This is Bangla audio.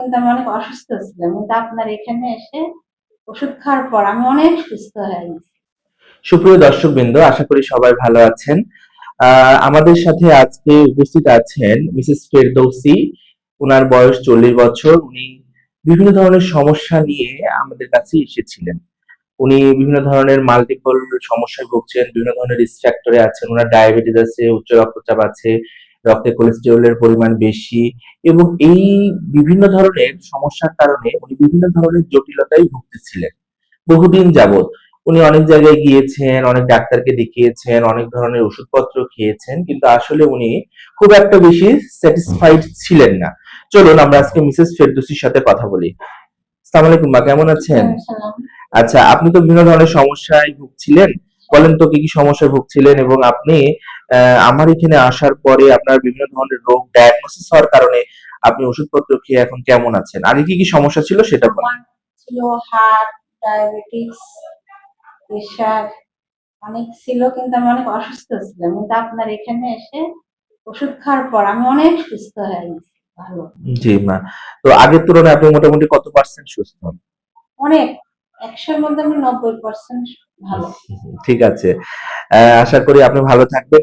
কিন্তু আমি অনেক অসুস্থ ছিলাম, কিন্তু আপনার এখানে এসে ওষুধ খাওয়ার পর আমি অনেক সুস্থ হয়ে গেছি। সুপ্রিয় দর্শক বৃন্দ আশা করি সবাই ভালো আছেন। আমাদের সাথে আজকে উপস্থিত আছেন মিসেস ফেরদৌসি। ওনার বয়স চল্লিশ বছর। উনি বিভিন্ন ধরনের সমস্যা নিয়ে আমাদের কাছে এসেছিলেন। উনি বিভিন্ন ধরনের মাল্টিপল সমস্যায় ভুগছেন, বিভিন্ন ধরনের রিস্ক ফ্যাক্টরে আছেন ওনার ডায়াবেটিস আছে, উচ্চ রক্তচাপ আছে রক্তে কোলেস্টেরলের পরিমাণ বেশি এবং এই বিভিন্ন ধরনের সমস্যার কারণে উনি বিভিন্ন ধরনের জটিলতায় ভুগতেছিলেন। বহুদিন যাবত উনি অনেক জায়গায় গিয়েছেন অনেক ডাক্তারকে দেখিয়েছেন অনেক ধরনের ওষুধপত্র খেয়েছেন কিন্তু আসলে উনি খুব একটা বেশি স্যাটিসফাইড ছিলেন না। চলুন আমরা আজকে মিসেস ফেরদুসির সাথে কথা বলি। আসসালামু আলাইকুম মা কেমন আছেন? আচ্ছা আপনি তো বিভিন্ন ধরনের সমস্যায় ভুগছিলেন। বলেন তো কি কি সমস্যায় ভুগছিলেন এবং আপনি আমার এখানে আসার পরে আপনার বিভিন্ন ধরনের রোগ ডায়াগনোসিস হওয়ার কারণে আপনি ওষুধপত্র খেয়ে এখন কেমন আছেন? আগে কি কি সমস্যা ছিল সেটা বলেন। ছিল হার্ট ডায়াবেটিস প্রেশার অনেক ছিল কিন্তু আমি অনেক অসুস্থ ছিলাম। কিন্তু আপনার এখানে এসে ওষুধ খাওয়ার পর আমি অনেক সুস্থ হয়ে গেছি ভালো। জি মা। তো আগের তুলনায় আপনি মোটামুটি কত পার্সেন্ট সুস্থ অনেক। একশোর মধ্যে আমি নব্বই পার্সেন্ট ভালো। ঠিক আছে। আশা করি আপনি ভালো থাকবেন।